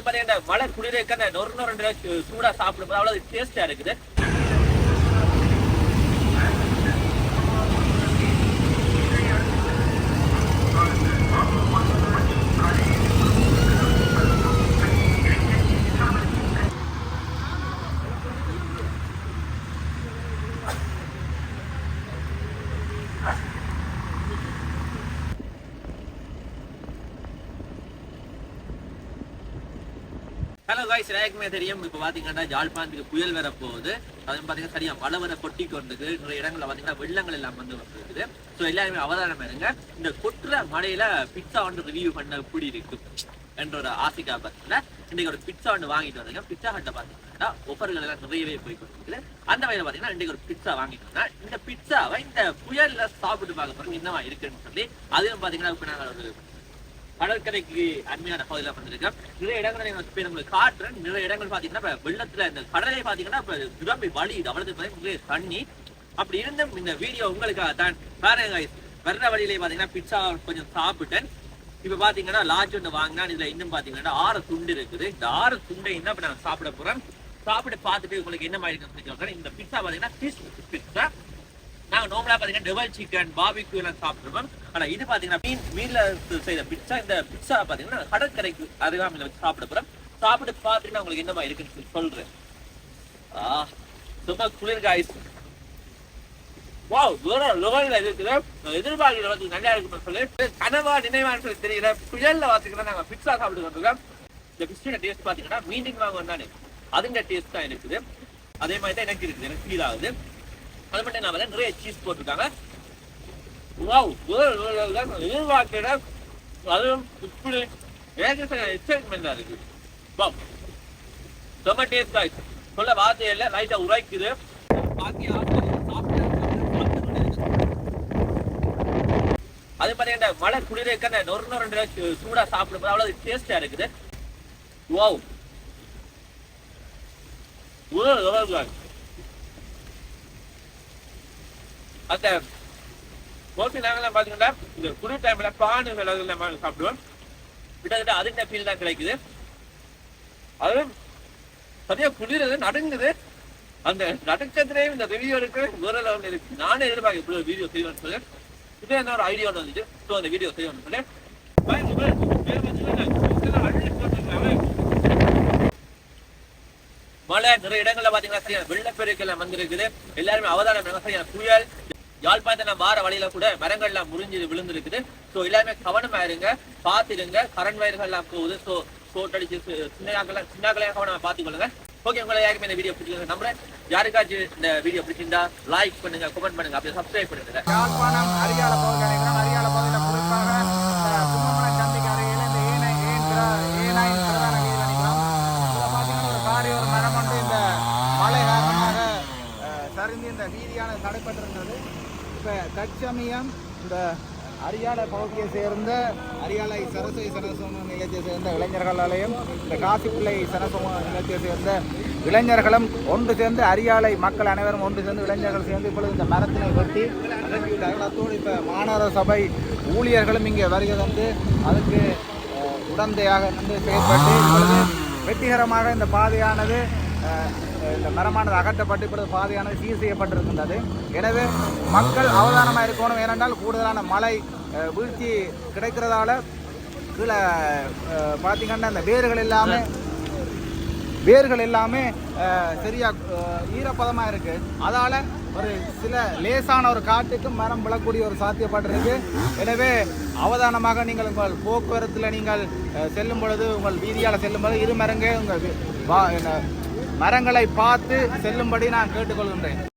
அது பாத்தீங்கன்னா மழை குளிரே அந்த நொறு நொறு சூடா சாப்பிடும்போது அவ்வளவு டேஸ்டா இருக்குது. ஹலோ காய்ஸ் ரேக்மே தெரியும் இப்போ பார்த்தீங்கன்னா ஜாழ்ப்பாணத்துக்கு புயல் வர போகுது அதுவும் பார்த்தீங்கன்னா சரியா மழை வர கொட்டி கொண்டுக்கு நிறைய பார்த்தீங்கன்னா வெள்ளங்கள் எல்லாம் வந்து வந்துருக்குது. ஸோ எல்லாருமே அவதானம் இருங்க இந்த கொட்டுற மழையில பிட்சா வந்து ரிவியூ பண்ண எப்படி இருக்கு? என்ற ஒரு ஆசைக்காக பார்த்தீங்கன்னா இன்னைக்கு ஒரு பிட்சா ஒன்று வாங்கிட்டு வந்தீங்க. பிட்சா ஹட்டை பார்த்தீங்கன்னா ஒஃபர்கள் எல்லாம் நிறையவே போய் கொண்டிருக்குது அந்த வகையில் பார்த்தீங்கன்னா இன்றைக்கு ஒரு பிட்சா வாங்கிட்டு வந்தேன். இந்த பிட்சாவை இந்த புயலில் சாப்பிட்டு பார்க்க போகிறோம் என்னவா இருக்குன்னு சொல்லி அதுவும் பார்த்தீங்கன்னா இப்போ நாங்கள் ஒரு கடற்கரைக்கு அருமையான பகுதியில் வந்திருக்கேன். நிறைய இடங்களை நான் இப்ப உங்களுக்கு காட்டுறேன் நிறைய இடங்கள் பாத்தீங்கன்னா இப்போ வெள்ளத்துல இந்த கடலை பாத்தீங்கன்னா இப்போ நிரம்பி வழி இது பாத்தீங்கன்னா நிறைய தண்ணி. அப்படி இருந்தும் இந்த வீடியோ உங்களுக்காக தான். வேற வர்ற வழியிலே பாத்தீங்கன்னா பிட்சா கொஞ்சம் சாப்பிட்டேன். இப்ப பாத்தீங்கன்னா லாட்ஜ் ஒன்று வாங்கினா இதில் இன்னும் பாத்தீங்கன்னா ஆறு துண்டு இருக்குது. இந்த ஆறு துண்டை என்ன இப்ப நான் சாப்பிட போறேன். சாப்பிட்டு பார்த்துட்டு உங்களுக்கு என்ன மாதிரி இருக்குன்னு இந்த பிட்சா பார்த்தீங்கன்னா ஃபிஷ் பிட்சா நாங்க நோமலா பாத்தீங்கன்னா டபுள் சிக்கன் பாபிக்கு எல்லாம் சாப்பிட்டுருப்போம் ஆனா இது பாத்தீங்கன்னா மீன் மீன்ல செய்த பிட்சா இந்த பிட்சா பாத்தீங்கன்னா கடற்கரைக்கு அருகாமையில வச்சு சாப்பிட போறோம். சாப்பிட்டு பார்த்துட்டு உங்களுக்கு என்னமா இருக்குன்னு சொல்லி சொல்றேன். ஆ சும்மா குளிர் காய்ஸ் வாவ் தூரம் லோகல இருக்குது. எதிர்பார்க்கிற வந்து நல்லா இருக்குன்னு சொல்லி கனவா நினைவான்னு சொல்லி தெரியல புயல்ல பாத்தீங்கன்னா நாங்க பிட்சா சாப்பிட்டு இந்த பிஸ்கோட டேஸ்ட் பாத்தீங்கன்னா மீண்டும் வாங்க வந்தானே அதுங்க டேஸ்ட் தான் இருக்குது. அதே மாதிரி தான் எனக்கு இருக்குது. எனக்கு ஃபீல் ஆகுது. அது மட்டும் இல்லாம நிறைய சீஸ் போட்டிருக்காங்க. வாவ் எதிர்பார்க்கிற அதுவும் இப்படி எனக்கு எக்ஸைட்மெண்டா இருக்கு. வாவ் செம்ம டேஸ்ட் ஆயிடுச்சு சொல்ல வார்த்தை இல்லை லைட்டா உரைக்குது. பாக்கி சாப்பிட்டு மாதிரி பாத்தீங்கன்னா மழை குளிரக்க அந்த நொறு நொறு சூடா சாப்பிடும்போது அவ்வளவு டேஸ்டா இருக்குது. வாவ் உலக அந்த மோஸ்ட்லி நாங்கெல்லாம் பார்த்தீங்கன்னா இந்த குளிர் டைம்ல பானு விலகுல சாப்பிடுவோம். கிட்டத்தட்ட அதுக்கு ஃபீல் தான் கிடைக்குது. அதுவும் சரியா குளிரது நடுங்குது. அந்த நடுக்கத்திலேயும் இந்த ரிவ்யூ இருக்கு முதல்ல லெவலில் இருக்கு. நானே எதிர்பார்க்க இப்படி ஒரு வீடியோ செய்வேன்னு சொல்லி. இதே என்ன ஒரு ஐடியா வந்துச்சு. ஸோ அந்த வீடியோ செய்வேன்னு சொல்லி. மழை நிறைய இடங்கள்ல பாத்தீங்கன்னா சரியான வெள்ளப்பெருக்கெல்லாம் வந்திருக்குது. எல்லாருமே அவதானம் பண்ணுங்க. சரியான புயல் யாழ்ப்பாணத்துல வார வழியில கூட மரங்கள்லாம் முறிஞ்சு விழுந்திருக்குது. சோ எல்லாமே கவனமா இருங்க. பாத்துருங்க கரண்ட் வயர்கள்லாம் போகுது. சோ சோட் அடிச்சு சின்ன சின்னக்களையா கவனமா பாத்துக்கொள்ளுங்க ஓகே உங்களை யாருக்குமே இந்த வீடியோ பிடிச்சிருக்க நம்புறேன். யாருக்காச்சும் இந்த வீடியோ பிடிச்சிருந்தா லைக் பண்ணுங்க கமெண்ட் பண்ணுங்க. அப்படியே சப்ஸ்கிரைப் பண்ணுங்க யாழ்ப்பாணம் அரியால பகுதியில் இருக்கிறோம் அரியால பகுதியில் குறிப்பாக இந்த கும்பமலை சந்திக்கு அருகில் இந்த ஏனை ஏன் பிர- ஏனாயின் பிரதான வீதியில் நிற்கிறோம் இதில் பார்த்தீங்கன்னா ஒரு காரி ஒரு மரம் வந்து இந்த மழை காரணமாக அஹ், சரிந்து இந்த வீதியானது தடைப்பட்டிருந்தது இப்போ தற்சமயம் இந்த அரியாலை பகுதியை சேர்ந்த அரியாலை சரஸ்வதி சனசோம நிலையத்தை சேர்ந்த இளைஞர்களாலையும் இந்த காசிப்பிள்ளை சனசோம நிலையத்தை சேர்ந்த இளைஞர்களும் ஒன்று சேர்ந்து அரியாலை மக்கள் அனைவரும் ஒன்று சேர்ந்து இளைஞர்கள் சேர்ந்து இப்பொழுது இந்த மரத்தினை வெட்டி அகலத்தோடு இப்போ மாநகர சபை ஊழியர்களும் இங்கே வருகை தந்து அதுக்கு உடந்தையாக நின்று செயல்பட்டு இப்பொழுது வெற்றிகரமாக இந்த பாதையானது இந்த மரமானது அகற்றப்பட்டு இப்பொழுது பாதையானது சீர் செய்யப்பட்டிருக்கின்றது. எனவே மக்கள் அவதானமாக இருக்கணும். ஏனென்றால் கூடுதலான மழை வீழ்ச்சி கிடைக்கிறதால கீழே பார்த்தீங்கன்னா இந்த வேர்கள் எல்லாமே வேர்கள் எல்லாமே சரியாக ஈரப்பதமாக இருக்குது அதால் ஒரு சில லேசான ஒரு காட்டுக்கு மரம் விழக்கூடிய ஒரு சாத்தியப்பட்டிருக்கு எனவே அவதானமாக நீங்கள் உங்கள் போக்குவரத்தில் நீங்கள் செல்லும் பொழுது உங்கள் வீதியால் செல்லும் பொழுது இரு உங்கள் வா- என்ன, மரங்களை பார்த்து செல்லும்படி நான் கேட்டுக்கொள்கின்றேன்.